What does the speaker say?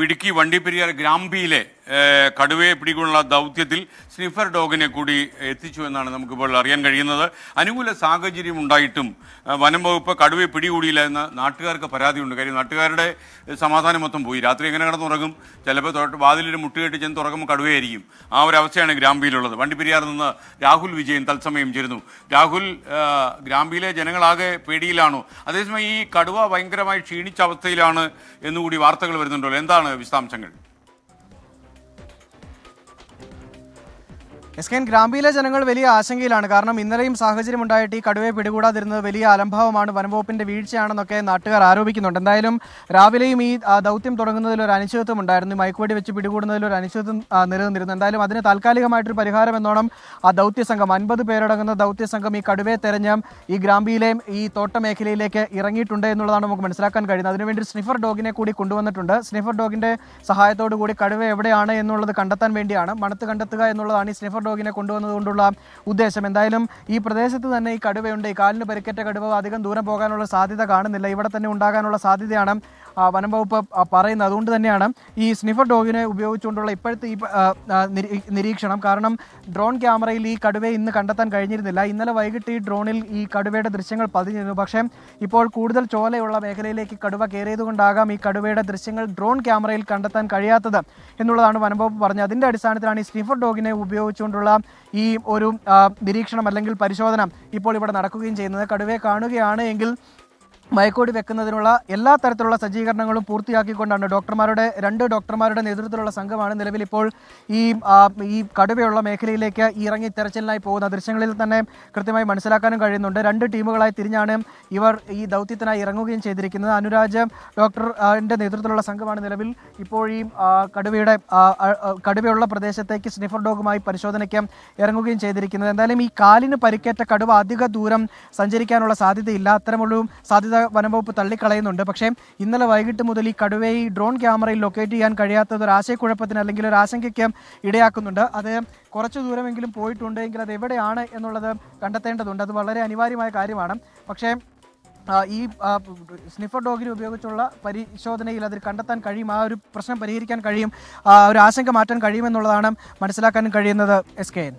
ഇടുക്കി വണ്ടിപ്പെരിയാർ ഗ്രാമ്പിയിലെ കടുവയെ പിടികൊള്ള ദൗത്യത്തിൽ സ്നിഫർ ഡോഗിനെ കൂടി എത്തിച്ചു എന്നാണ് നമുക്കിപ്പോൾ അറിയാൻ കഴിയുന്നത്. അനുകൂല സാഹചര്യം ഉണ്ടായിട്ടും വനം വകുപ്പ് കടുവയെ പിടികൂടിയില്ല എന്ന് നാട്ടുകാർക്ക് പരാതിയുണ്ട്. കാര്യം നാട്ടുകാരുടെ സമാധാനം മൊത്തം പോയി. രാത്രി എങ്ങനെ കിടന്നുറങ്ങും? ചിലപ്പോൾ തൊട്ട് വാതിലിൽ മുട്ടുകെട്ടി ചെന്ന് തുറക്കുമ്പോൾ കടുവയായിരിക്കും. ആ ഒരു അവസ്ഥയാണ് ഗ്രാമ്പിയിലുള്ളത്. വണ്ടിപ്പെരിയാറിൽ നിന്ന് രാഹുൽ വിജയൻ തത്സമയം ചേരുന്നു. രാഹുൽ ഗ്രാമ്പിയിലെ ജനങ്ങളാകെ പേടിയിലാണോ? അതേസമയം ഈ കടുവ ഭയങ്കരമായി ക്ഷീണിച്ച അവസ്ഥയിലാണ് എന്നുകൂടി വാർത്തകൾ വരുന്നുണ്ടല്ലോ. എന്താണ് വിശദാംശങ്ങൾ? എസ് കെ എൻ ഗ്രാമ്പിയിലെ ജനങ്ങൾ വലിയ ആശങ്കയിലാണ്. കാരണം ഇന്നലെയും സാഹചര്യം ഉണ്ടായിട്ട് ഈ കടുവയെ പിടികൂടാതിരുന്നത് വലിയ അലംഭാവമാണ്. വനംവകുപ്പിന്റെ വീഴ്ചയാണെന്നൊക്കെ നാട്ടുകാർ ആരോപിക്കുന്നുണ്ട്. എന്തായാലും രാവിലെയും ഈ ദൗത്യം തുടങ്ങുന്നതിൽ ഒരു അനിശ്ചിതത്വം ഉണ്ടായിരുന്നു. മയക്കുവെടി വെച്ച് പിടികൂടുന്നതിൽ ഒരു അനിശ്ചിതത്വം നിലനിന്നിരുന്നു. എന്തായാലും അതിന് താൽക്കാലികമായിട്ടൊരു പരിഹാരം എന്നോണം ആ ദൗത്യ സംഘം അൻപത് പേരടങ്ങുന്ന ദൗത്യ സംഘം ഈ കടുവയെ തെരഞ്ഞ് ഈ ഗ്രാമ്പിയിലെയും ഈ തോട്ട മേഖലയിലേക്ക് ഇറങ്ങിയിട്ടുണ്ട് എന്നുള്ളതാണ് നമുക്ക് മനസ്സിലാക്കാൻ കഴിയുന്നത്. അതിനുവേണ്ടി സ്നിഫർ ഡോഗിനെ കൂടി കൊണ്ടുവന്നിട്ടുണ്ട്. സ്നിഫർ ഡോഗിന്റെ സഹായത്തോടു കൂടി കടുവ എവിടെയാണ് എന്നുള്ളത് കണ്ടെത്താൻ വേണ്ടിയാണ്. മണത്ത് കണ്ടെത്തുക എന്നുള്ളതാണ് ഈ സ്നിഫർ ഡോഗിനെ കൊണ്ടുവന്നതുകൊണ്ടുള്ള ഉദ്ദേശം. എന്തായാലും ഈ പ്രദേശത്ത് തന്നെ ഈ കടുവയുണ്ട്. ഈ കാലിന് പരിക്കേറ്റ കടുവ അധികം ദൂരം പോകാനുള്ള സാധ്യത കാണുന്നില്ല. ഇവിടെ തന്നെ ഉണ്ടാകാനുള്ള സാധ്യതയാണ് വനം വകുപ്പ് പറയുന്നത്. അതുകൊണ്ട് തന്നെയാണ് ഈ സ്നിഫർ ഡോഗിനെ ഉപയോഗിച്ചുകൊണ്ടുള്ള ഇപ്പോഴത്തെ ഈ നിരീക്ഷണം. കാരണം ഡ്രോൺ ക്യാമറയിൽ ഈ കടുവയെ ഇന്ന് കണ്ടെത്താൻ കഴിഞ്ഞിരുന്നില്ല. ഇന്നലെ വൈകിട്ട് ഈ ഡ്രോണിൽ ഈ കടുവയുടെ ദൃശ്യങ്ങൾ പതിഞ്ഞിരുന്നു. പക്ഷേ ഇപ്പോൾ കൂടുതൽ ചോലയുള്ള മേഖലയിലേക്ക് കടുവ കയറിയതുകൊണ്ടാകാം ഈ കടുവയുടെ ദൃശ്യങ്ങൾ ഡ്രോൺ ക്യാമറയിൽ കണ്ടെത്താൻ കഴിയാത്തത് എന്നുള്ളതാണ് വനംവകുപ്പ് പറഞ്ഞത്. അതിന്റെ അടിസ്ഥാനത്തിലാണ് ഈ സ്നിഫർ ഡോഗിനെ ഉപയോഗിച്ചുകൊണ്ടുള്ള ഈ ഒരു നിരീക്ഷണം അല്ലെങ്കിൽ പരിശോധന ഇപ്പോൾ ഇവിടെ നടക്കുകയും ചെയ്യുന്നത്. കടുവയെ കാണുകയാണ് എങ്കിൽ മയക്കോടി വെക്കുന്നതിനുള്ള എല്ലാ തരത്തിലുള്ള സജ്ജീകരണങ്ങളും പൂർത്തിയാക്കിക്കൊണ്ടാണ് ഡോക്ടർമാരുടെ രണ്ട് ഡോക്ടർമാരുടെ നേതൃത്വത്തിലുള്ള സംഘമാണ് നിലവിൽ ഇപ്പോൾ ഈ ഈ കടുവയുള്ള മേഖലയിലേക്ക് ഇറങ്ങി തെരച്ചിലിനായി പോകുന്ന ദൃശ്യങ്ങളിൽ തന്നെ കൃത്യമായി മനസ്സിലാക്കാനും കഴിയുന്നുണ്ട്. രണ്ട് ടീമുകളായി തിരിഞ്ഞാണ് ഇവർ ഈ ദൗത്യത്തിനായി ഇറങ്ങുകയും ചെയ്തിരിക്കുന്നത്. അനുരാജ് ഡോക്ടറിന്റെ നേതൃത്വത്തിലുള്ള സംഘമാണ് നിലവിൽ ഇപ്പോൾ ഈ കടുവയുടെ കടുവയുള്ള പ്രദേശത്തേക്ക് സ്നിഫർ ഡോഗുമായി പരിശോധനയ്ക്ക് ഇറങ്ങുകയും ചെയ്തിരിക്കുന്നത്. എന്തായാലും ഈ കാലിന് പരിക്കേറ്റ കടുവ അധിക ദൂരം സഞ്ചരിക്കാനുള്ള സാധ്യതയില്ല. അത്തരമൊരു സാധ്യത വനംവകുപ്പ് തള്ളിക്കളയുന്നുണ്ട്. പക്ഷേ ഇന്നലെ വൈകിട്ട് മുതൽ ഈ കടുവയെ ഈ ഡ്രോൺ ക്യാമറയിൽ ലൊക്കേറ്റ് ചെയ്യാൻ കഴിയാത്തത് ഒരു ആശയക്കുഴപ്പത്തിന് അല്ലെങ്കിൽ ഒരു ആശങ്കയ്ക്ക് ഇടയാക്കുന്നുണ്ട്. അത് കുറച്ച് ദൂരമെങ്കിലും പോയിട്ടുണ്ടെങ്കിൽ അത് എവിടെയാണ് എന്നുള്ളത് കണ്ടെത്തേണ്ടതുണ്ട്. അത് വളരെ അനിവാര്യമായ കാര്യമാണ്. പക്ഷേ ഈ സ്നിഫർ ഡോഗിനെ ഉപയോഗിച്ചുള്ള പരിശോധനയിൽ അതിൽ കണ്ടെത്താൻ കഴിയും ആ ഒരു പ്രശ്നം പരിഹരിക്കാൻ കഴിയും ഒരു ആശങ്ക മാറ്റാൻ കഴിയുമെന്നുള്ളതാണ് മനസ്സിലാക്കാൻ കഴിയുന്നത് എസ് കെ എൻ.